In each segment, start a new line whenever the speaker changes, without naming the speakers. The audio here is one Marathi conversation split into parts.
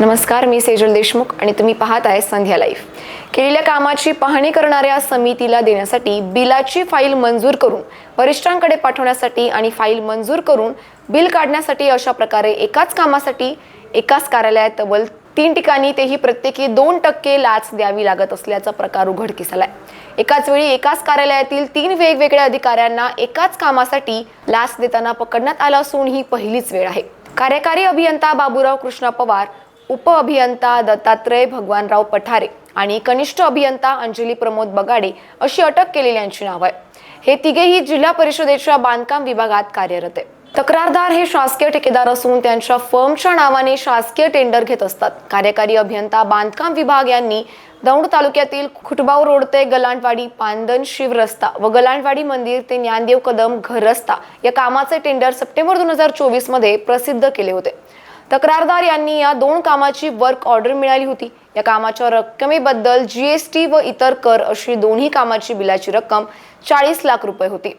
नमस्कार मी सेजल देशमुख आणि तुम्ही पाहत आहे संध्या लाईफ केलेल्या कामाची पाहणी करणाऱ्या समितीला देण्यासाठी बिलाची फाईल मंजूर करून वरिष्ठांकडे पाठवण्यासाठी आणि फाईल मंजूर करून बिल काढण्यासाठी अशा प्रकारे एकाच कामासाठी एकाच कार्यालयात तब्बल तीन ठिकाणी तेही प्रत्येकी दोन टक्के लाच द्यावी लागत असल्याचा प्रकार उघडकीस आलाय एकाच वेळी एकाच कार्यालयातील तीन वेगवेगळ्या अधिकाऱ्यांना एकाच कामासाठी लाच देताना पकडण्यात आलं असून ही पहिलीच वेळ आहे. कार्यकारी अभियंता बाबूराव कृष्णा पवार उप अभियंता दत्तात्रय भगवानराव पठारे आणि कनिष्ठ अभियंता अंजली प्रमोद बगाडे अशी अटक केलेल्यांची नाव आहे हे तिघेही जिल्हा परिषदेच्या बांधकाम विभागात कार्यरत आहे तक्रारदार हे शासकीय ठेकेदार असून त्यांच्या फर्मच्या नावाने शासकीय टेंडर घेत असतात. कार्यकारी अभियंता बांधकाम विभाग यांनी दौंड तालुक्यातील खुटबाव रोड ते गलांडवाडी पांदन शिव रस्ता व गलांडवाडी मंदिर ते ज्ञानदेव कदम घर रस्ता या कामाचे टेंडर सप्टेंबर दोन हजार चोवीसमध्ये प्रसिद्ध केले होते. तक्रारदार यांनी या दोन कामाची वर्क ऑर्डर मिळाली होती. या कामाच्या रक्कमेबद्दल जीएसटी व इतर कर अशी दोन्ही कामाची बिलाची रक्कम चाळीस लाख रुपये होती.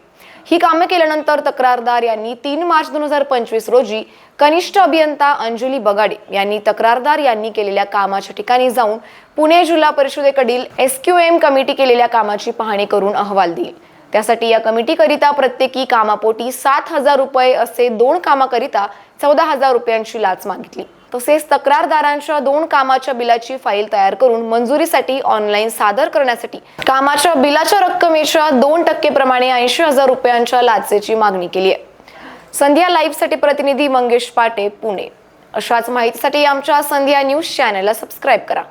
ही कामे केल्यानंतर तक्रारदार यांनी तीन मार्च दोन हजार पंचवीस रोजी कनिष्ठ अभियंता अंजली बगाडे यांनी तक्रारदार यांनी केलेल्या कामाच्या ठिकाणी जाऊन पुणे जिल्हा परिषदेकडील एस क्यू एम कमिटी केलेल्या कामाची पाहणी करून अहवाल दिली. त्यासाठी या कमिटीकरिता प्रत्येकी कामापोटी सात हजार रुपये असे दोन कामाकरिता चौदा हजार रुपयांची लाच मागितली. तसेच तक्रारदारांच्या दोन कामाच्या बिलाची फाईल तयार करून मंजुरीसाठी ऑनलाईन सादर करण्यासाठी कामाच्या बिलाच्या रक्कमेच्या दोन टक्के प्रमाणे ऐंशी हजार रुपयांच्या लाचेची मागणी केली आहे. संध्या लाईव्हसाठी प्रतिनिधी मंगेश पाटे पुणे. अशाच माहितीसाठी आमच्या संध्या न्यूज चॅनलला सबस्क्राईब करा.